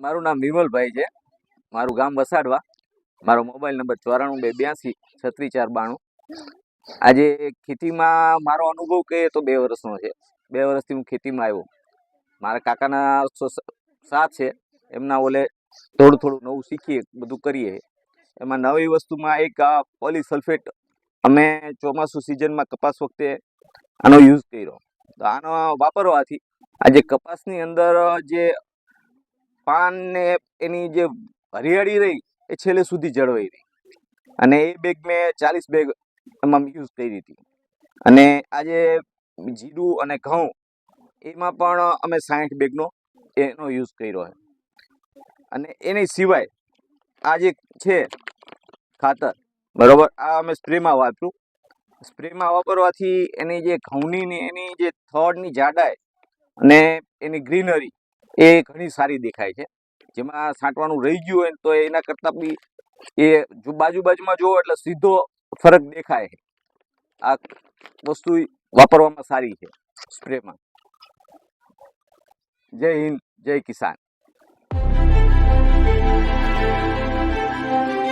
મારું નામ વિમલભાઈ છે. મારું ગામ વસાડવા. મારો મોબાઈલ નંબર ચોરાણું બે બ્યાસી છત્રીસ ચાર બાણું. આજે ખેતીમાં મારો અનુભવ કહીએ તો બે વર્ષનો છે. બે વર્ષથી હું ખેતીમાં આવ્યો. મારા કાકાના સાથ છે. એમના ઓલે થોડું થોડું નવું શીખીએ, બધું કરીએ. એમાં નવી વસ્તુમાં એક પોલીસલ્ફેટ અમે ચોમાસું સિઝનમાં કપાસ વખતે આનો યુઝ કર્યો. તો આનો વાપરવાથી આજે કપાસની અંદર જે પાન ને એની જે હરિયાળી રહી, એ છેલ્લે સુધી જળવાઈ રહી. અને એ બેગ મેં ચાલીસ બેગ એમાં યુઝ કરી હતી. અને આજે જીરું અને ઘઉં, એમાં પણ અમે સાઠ બેગનો એનો યુઝ કર્યો છે. અને એની સિવાય આ જે છે ખાતર, બરોબર, આ અમે સ્પ્રેમાં વાપર્યું. સ્પ્રેમાં વાપરવાથી એની જે ઘઉંની એની જે થડની જાડાઈ અને એની ગ્રીનરી એ ઘણી સારી દેખાય છે. જેમાં છાંટવાનું રહી ગયું હોય તો એના કરતાં બી એ જો બાજુ બાજુમાં જુઓ એટલે સીધો ફરક દેખાય આ વસ્તુ વાપરવામાં સારી છે સ્પ્રેમાં. જય હિન્દ, જય કિસાન.